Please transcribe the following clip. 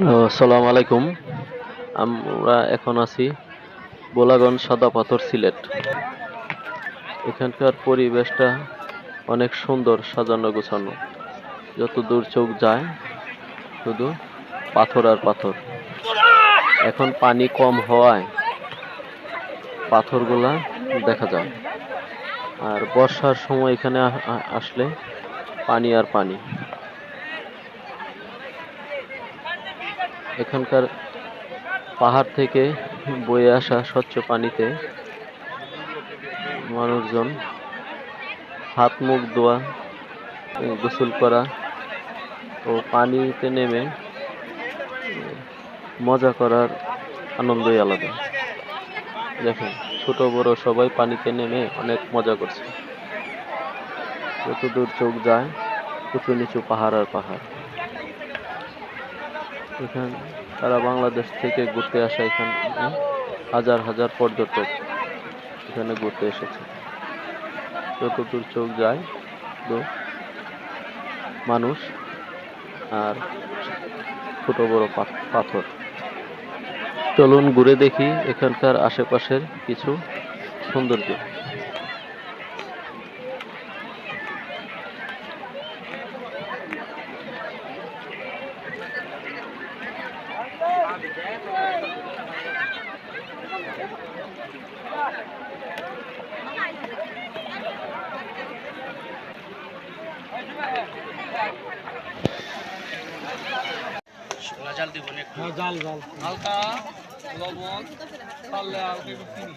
আসসালামু আলাইকুম। আমরা এখন আছি বোলাগঞ্জ সাদা পাথর সিলেট। এখানকার পরিবেশটা অনেক সুন্দর, সাজানো গোছানো। যত দূর চোখ যায়, শুধু পাথর আর পাথর। এখন পানি কম হওয়ায় পাথরগুলা দেখা যায়। আর বর্ষার সময় এখানে আসলে পানি আর পানি। এখানকার পাহাড় থেকে বয়ে আসা স্বচ্ছ পানিতে মানুষজন হাত, মুখ ধোয়া গোসল করা ও পানিতে নেমে মজা করার আনন্দই আলাদা। দেখেন, ছোট, বড় সবাই পানিতে নেমে অনেক মজা করছে। যতদূর চোখ যায়, উঁচু নিচু পাহাড় আর পাহাড়। এখানে তারা বাংলাদেশ থেকে ঘুরতে আসা এখানে হাজার হাজার পর্যটক এখানে ঘুরতে এসেছে। যতদূর চোখ যায়, তো মানুষ আর ছোট বড় পাথর। চলুন ঘুরে দেখি এখানকার আশেপাশের কিছু সৌন্দর্য। জাল দিব হ্যাঁ জাল জাল। হালকা লবণ পারলে আর একটু চিনি